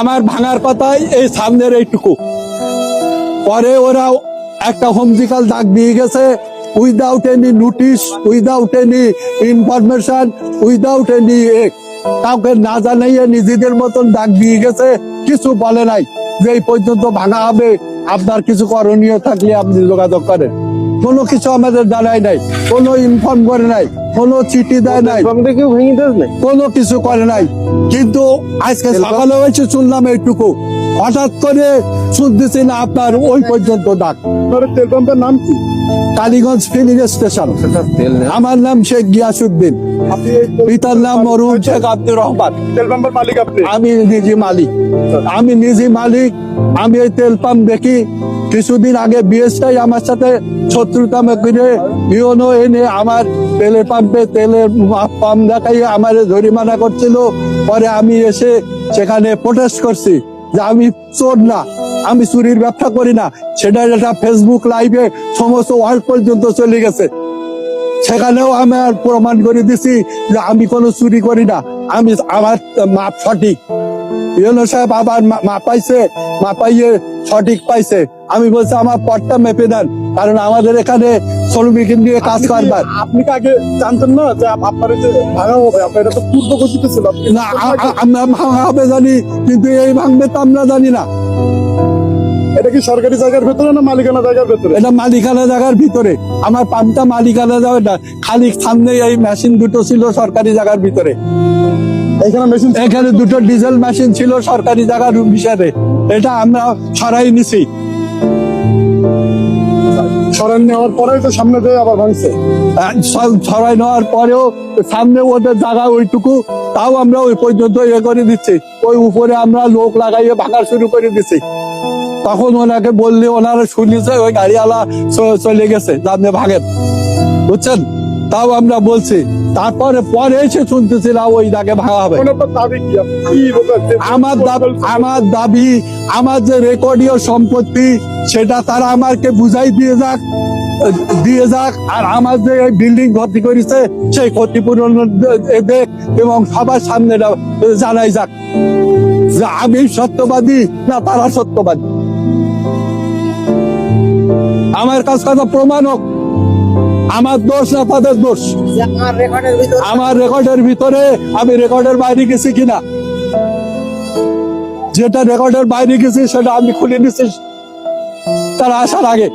আমার ভাঙার কথাই এই সামনের এইটুকু। পরে ওরা একটা হোমজিক্যাল দাগ দিয়ে গেছে without any notice without any information without any কাউকে না জানাইয়ে নিজেদের মতন দাগ দিয়ে গেছে, কিছু বলে নাই। যে এই পর্যন্ত ভাঙা হবে, আপনার কিছু করণীয় থাকলে আপনি যোগাযোগ করেন। কোনো কিছু আমাদের জানাই নাই কোনো ইনফর্ম করে নাই কোনো চিঠি দেয় নাই কোনো কিছু করে নাই। কিন্তু আজকে সকালে হয়েছে শুনলাম এইটুকু। হঠাৎ করে শুনতেছি না আপনার ওই পর্যন্ত ডাক। তেল পাম্পের নাম কি? Kaliganj filling station. আমার নাম শেখ গিয়াসুদ্দিন পিতার নাম মরুম শেখ আব্দুর রহমান। তেল পাম্পের মালিক আপনি? আমি নিজে মালিক। আমি নিজে মালিক। আমি এই তেল পাম্প দেখি। কিছুদিন আগে বিএসআই আমার সাথে শত্রুতা করে ইউনো এনে আমার তেলের পাম্পে তেলের পাম্প দেখাই আমার জরিমানা করছিল। পরে আমি এসে সেখানে প্রোটেস্ট করছি যে আমি চোর না, আমি চুরির ব্যবসা করি না। সেটা যেটা ফেসবুক লাইভে সমস্ত ওয়ার্ল্ড পর্যন্ত চলে গেছে। সেখানেও আমি আর প্রমাণ করে দিছি যে আমি কোনো চুরি করি না, আমি আমার মাপ সঠিক। ইউনো সাহেব আবার মাপাইছে মাপাইয়ে সঠিক পাইছে। আমি বলছি আমার পথটা মেপে দেন কারণ আমাদের এখানে শ্রমিক নিয়ে কাজ করবার। আপনি কি আগে জানতেন না যে আপনার যে ভাঙা হবে আপনার এটা তো পূর্ব ঘোষিত ছিল না আমরা ভাঙা হবে জানি কিন্তু এই ভাঙবে তো আমরা জানি না। এটা কি সরকারি জায়গার ভেতরে না মালিকানা জায়গার ভেতরে? এটা মালিকানা জায়গার ভিতরে। আমার পাম্পটা মালিকানা যাবে না খালি সামনে এই মেশিন দুটো ছিল সরকারি জায়গার ভিতরে। এখানে মেশিন এখানে দুটো ডিজেল মেশিন ছিল সরকারি জায়গার বিষয়ে এটা আমরা সরাই নিছি। সরেন নেওয়ার পরেই তো সামনে দিয়ে আবার ভাঙছে। ছড়ায় নেওয়ার পরেও সামনে ওদের জায়গা ওইটুকু, তাও আমরা ওই পর্যন্ত ইয়ে করে দিচ্ছি। ওই উপরে আমরা লোক লাগাইয়ে ভাঙা শুরু করে দিচ্ছি। তখন ওনাকে বললে ওনারা শুনেছে, ওই গাড়িওয়ালা চলে গেছে আপনি ভাঙেন বুঝছেন? তাও আমরা বলছি তারপরে পরে এসে শুনতেছিলাম ওই দাগে ভাঙা হবে। আমার দাবি আমার দাবি আমার যে রেকর্ডীয় সম্পত্তি সেটা তারা আমাকে বুঝাই দিয়ে যাক দিয়ে যাক আর আমার যে বিল্ডিং ভর্তি করেছে সেই ক্ষতিপূরণ দেখ এবং সবার সামনে জানাই যাক। যে আমি সত্যবাদী না তারা সত্যবাদী? আমার কাছে কথা প্রমাণ হোক। আমার দোষ না তাদের দোষ? আমার রেকর্ডের ভিতরে আমি রেকর্ডের বাইরে গেছি কিনা? যেটা রেকর্ডের বাইরে গেছি সেটা আমি খুলে নিছি তারা আসার আগে।